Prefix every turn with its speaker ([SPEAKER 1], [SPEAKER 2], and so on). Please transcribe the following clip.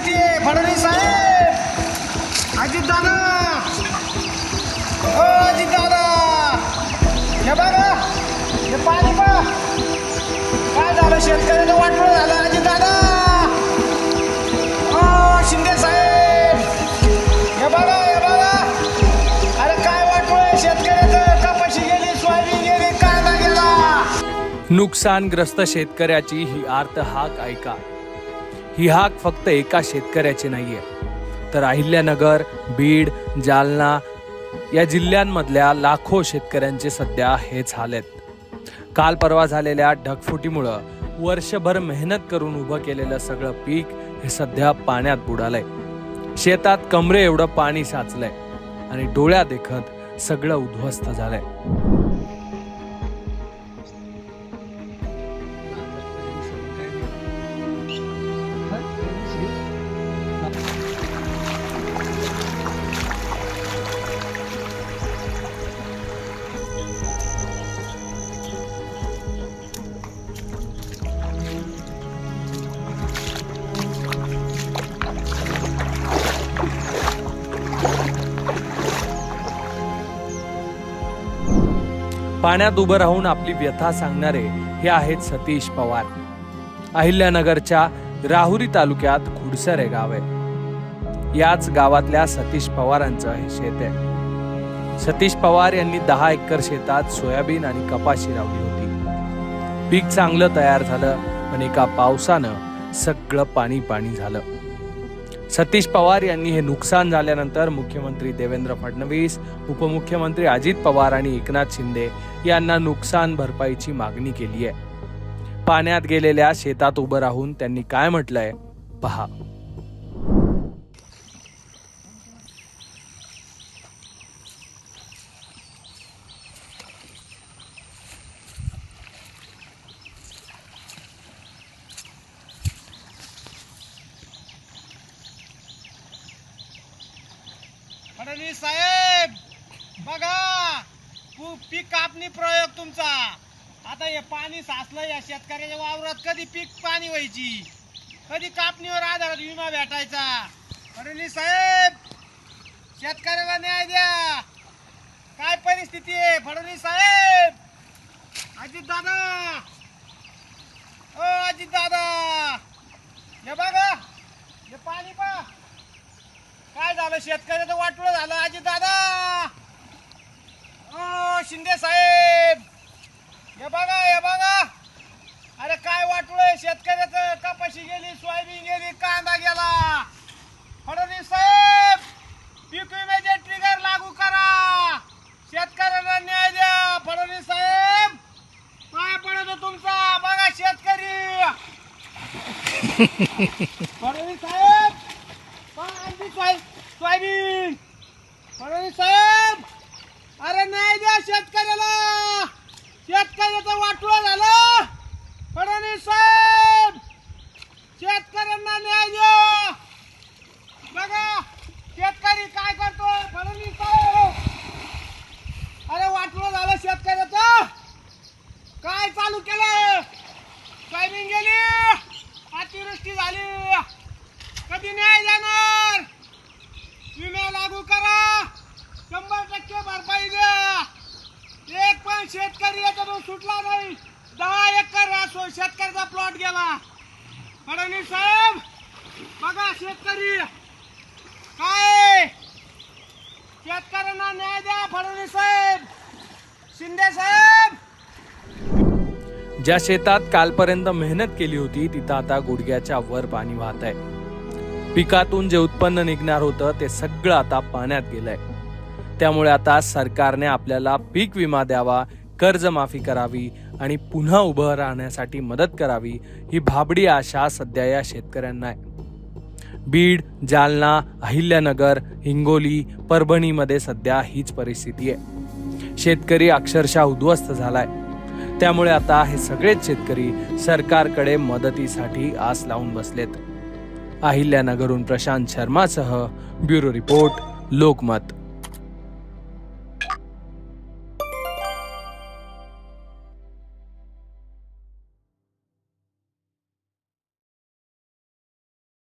[SPEAKER 1] परिस्थिती फडणवीस साहेब. अजित दादा हो अजित दादा हे बघा हे पाणी पहा काय झालं शेतकऱ्याचं वाटलं झालं अजित दादा हो शिंदे साहेब. हे बघा हे बघा. अरे काय वाटलं शेतकऱ्याचं? कपाशी गेली सोयाबीन गेली कांदा गेला.
[SPEAKER 2] नुकसानग्रस्त शेतकऱ्याची ही आर्त हाक ऐका. ही हाक फक्त एका शेतकऱ्याची नाही आहे तर अहिल्यानगर बीड जालना या जिल्ह्यांमधल्या लाखो शेतकऱ्यांचे सध्या हेच हाल आहेत. काल परवा झालेल्या ढगफुटीमुळं वर्षभर मेहनत करून उभं केलेलं सगळं पीक हे सध्या पाण्यात बुडालंय. शेतात कमरे एवढं पाणी साचलंय आणि डोळ्या देखत सगळं उद्ध्वस्त झालंय. पाण्यात उभं राहून आपली व्यथा सांगणारे हे आहेत सतीश पवार. अहिल्यानगरच्या राहुरी तालुक्यात खुडसर हे गाव आहे. याच गावातल्या सतीश पवारांचं हे शेत आहे. सतीश पवार यांनी दहा एकर शेतात सोयाबीन आणि कपाशी लावली होती. पीक चांगलं तयार झालं पण एका पावसानं सगळं पाणी पाणी झालं. सतीश पवार यांनी हे नुकसान झाल्यानंतर मुख्यमंत्री देवेंद्र फडणवीस उपमुख्यमंत्री अजित पवार आणि एकनाथ शिंदे यांना नुकसान भरपाईची मागणी केली आहे. पाण्यात गेलेल्या शेतात उभं राहून त्यांनी काय म्हटलंय? पहा.
[SPEAKER 1] फडणवीस साहेब बघा पू- पीक कापणी प्रयोग तुमचा. आता हे पाणी साचलं या शेतकऱ्याच्या वावरात कधी पीक पाणी व्हायची? कधी कापणीवर आधारात विमा भेटायचा? फडणवीस साहेब शेतकऱ्याला न्याय द्या. काय परिस्थिती आहे फडणवीस साहेब? अजित दादा ओ अजित दादा हे बघा हे पाणी पहा. काय झालं? शेतकऱ्याचं वाटलं झालं. आजी दादा! ओ शिंदे साहेब! हे बघा हे बघा! अरे काय वाटलंय शेतकऱ्याचं कपाशी गेली सोयाबीन गेली कांदा गेला. फडणवीस साहेब पीक विम्याचे ट्रिगर लागू करा. शेतकऱ्याला न्याय द्या. फडणवीस साहेब काय पडतो तुमचा. बघा शेतकरी. फडणवीस साहेब! आणखी सोय सोयाबीन. फडणवीस साहेब अरे नाही द्या शेतकऱ्याला. शेतकऱ्याचं वाटलं झालं. फडणवीस साहेब शेतकऱ्यांना न्याय द्या. बघा शेतकरी काय करतो फडणवीस साहेब. अरे वाटव झालं शेतकऱ्याचं. काय चालू केलं सोयाबीन गेली. अतिवृष्टी झाली. कधी न्याय जाणार विमा लागू करा शंभर टक्के भरपाई द्या. एक पण शेतकरी याच्यातून सुटला नाही. दहा एकर असो शेतकऱ्याचा प्लॉट गेला. फडणवीस साहेब बघा शेतकरी. काय? शेतकऱ्यांना न्याय द्या फडणवीस साहेब. शिंदे साहेब.
[SPEAKER 2] ज्या शेतात कालपर्यंत मेहनत केली होती तिथं आता गुडघ्याच्या वर पाणी वाहत आहे पिकातून जे उत्पन्न निघणार होतं ते सगळं आता पाण्यात गेलंय. त्यामुळे आता सरकारने आपल्याला पीक विमा द्यावा कर्जमाफी करावी आणि पुन्हा उभं राहण्यासाठी मदत करावी ही भाबडी आशा सध्या या शेतकऱ्यांना आहे. बीड जालना अहिल्यानगर हिंगोली परभणीमध्ये सध्या हीच परिस्थिती आहे. शेतकरी अक्षरशः उद्ध्वस्त झालाय. त्यामुळे आता हे सगळेच शेतकरी सरकारकडे मदतीसाठी आस लावून बसलेत. अहिल्यानगरहून प्रशांत शर्मासह ब्युरो रिपोर्ट लोकमत.